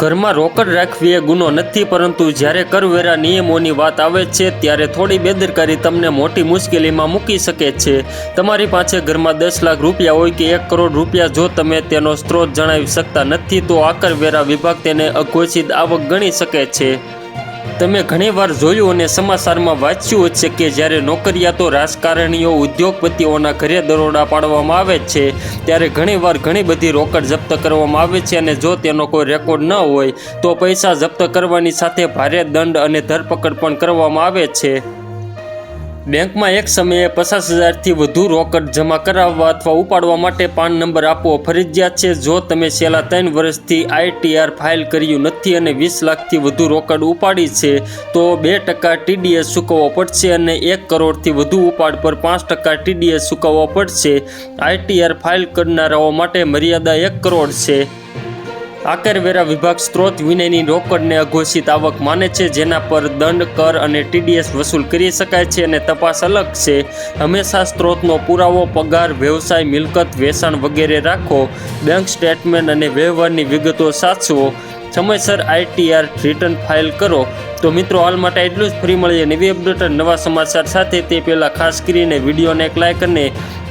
ઘરમાં રોકડ રાખવી એ ગુનો નથી, પરંતુ જ્યારે કરવેરા નિયમોની વાત આવે છે, ત્યારે થોડી બેદરકારી તમને મોટી મુશ્કેલીમાં મૂકી શકે છે. તમારી પાસે ઘરમાં દસ લાખ રૂપિયા હોય કે એક કરોડ રૂપિયા, જો તમે તેનો સ્ત્રોત જણાવી શકતા નથી, તો આકરવેરા વિભાગ તેને અઘોષિત આવક ગણી શકે છે. તમે ઘણીવાર જોયું અને સમાચારમાં વાંચ્યું છે કે જ્યારે નોકરિયાતો રાજકારણીઓ, ઉદ્યોગપતિઓના ઘરે દરોડા પાડવામાં આવે છે, ત્યારે ઘણીવાર ઘણી બધી રોકડ જપ્ત કરવામાં આવે છે અને જો તેનો કોઈ રેકોર્ડ ન હોય, તો પૈસા જપ્ત કરવાની સાથે ભારે દંડ અને ધરપકડ પણ કરવામાં આવે છે. બેંકમાં એક સમયે પચાસ હજારથી વધુ રોકડ જમા કરાવવા અથવા ઉપાડવા માટે પાન નંબર આપવો ફરજિયાત છે. જો તમે છેલ્લા ત્રણ વર્ષથી આઈટીઆર ફાઇલ કર્યું નથી અને વીસ લાખથી વધુ રોકડ ઉપાડી છે, તો બે ટકા ટીડીએસ ચૂકવવો પડશે અને એક કરોડથી વધુ ઉપાડ પર પાંચ ટકા ટીડીએસ ચૂકવવો પડશે. આઈટીઆર ફાઇલ કરનારાઓ માટે મર્યાદા એક કરોડ છે. આકરવેરા વિભાગ સ્ત્રોત વિનયની રોકડને અઘોષિત આવક માને છે, જેના પર દંડ, કર અને ટીડીએસ વસૂલ કરી શકાય છે અને તપાસ અલગ છે. હંમેશા સ્ત્રોતનો પુરાવો, પગાર, વ્યવસાય, મિલકત, વેચાણ વગેરે રાખો. બેંક સ્ટેટમેન્ટ અને વ્યવહારની વિગતો સાચવો. સમયસર આઈટીઆર રિટર્ન ફાઇલ કરો. તો મિત્રો, હાલ માટે એટલું જ. ફ્રી મળીએ નવી અપડેટ નવા સમાચાર સાથે. તે પહેલાં ખાસ કરીને વિડીયોને એક લાઇક અને